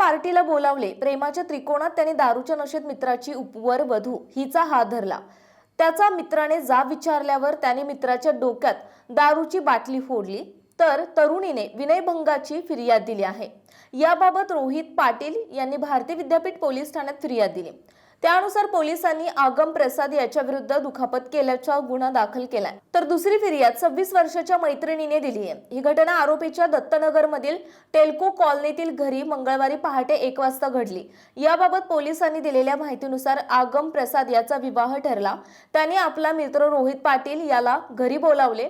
पार्टीला बोलावले. प्रेमाच्या त्रिकोणात त्याने दारूच्या नशेत मित्राची उपवर वधू. हिचा हात धरला. त्याचा मित्राने जाब विचारल्यावर त्याने मित्राच्या डोक्यात दारूची बाटली फोडली. तर तरुणीने विनयभंगाची फिर्याद दिली आहे. याबाबत रोहित पाटील यांनी भारतीय विद्यापीठ पोलीस ठाण्यात फिर्याद दिली. त्यानुसार पोलिसांनी आगम प्रसाद याच्या विरुद्ध दुखापत केल्याचा गुन्हा दाखल केलाय. तर दुसरी फिर्याद सव्वीस वर्षाच्या मैत्रिणीने दिली आहे. ही घटना आरोपीच्या दत्तनगरमधील टेल्को कॉलनीतील घरी मंगळवारी पहाटे एक वाजता घडली. याबाबत पोलिसांनी दिलेल्या माहितीनुसार आगम प्रसाद याचा विवाह ठरला. त्याने आपला मित्र रोहित पाटील याला घरी बोलावले.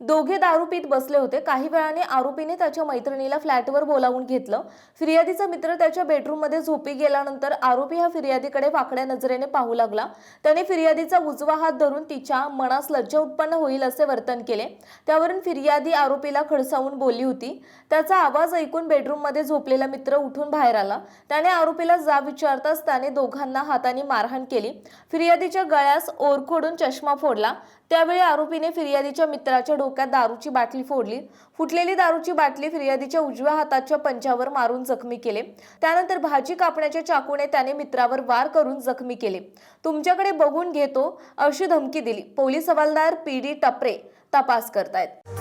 दोघे दारू पीत बसले होते. काही वेळाने आरोपीने त्याच्या मैत्रिणीला फ्लॅटवर बोलावून घेतलं. फिर्यादीचा मित्र त्याच्या बेडरूममध्ये झोपी गेल्यानंतर आरोपी हा फिर्यादीकडे वाकड्या नजरेने पाहू लागला. त्याने फिर्यादीचा उजवा हात धरून तिच्या मनास लज्जा उत्पन्न होईल असे वर्तन केले. त्यावरून फिर्यादी आरोपीला खडसावून बोलली होती. त्याचा आवाज ऐकून बेडरूममध्ये झोपलेला मित्र उठून बाहेर आला. त्याने आरोपीला जाब विचारताच त्याने दोघांना हाताने मारहाण केली. फिर्यादीच्या गळ्यास ओरखोडून चष्मा फोडला. त्यावेळी आरोपीने फिर्यादीच्या मित्राच्या डोक्यात दारूची बाटली फोडली. फुटलेली दारूची बाटली फिर्यादीच्या उजव्या हाताच्या पंचावर मारून जखमी केले. त्यानंतर भाजी कापण्याच्या चाकूने त्याने मित्रावर वार करून जखमी केले. तुमच्याकडे बघून घेतो अशी धमकी दिली. पोलीस हवालदार पी डी टपरे तपास करतायत.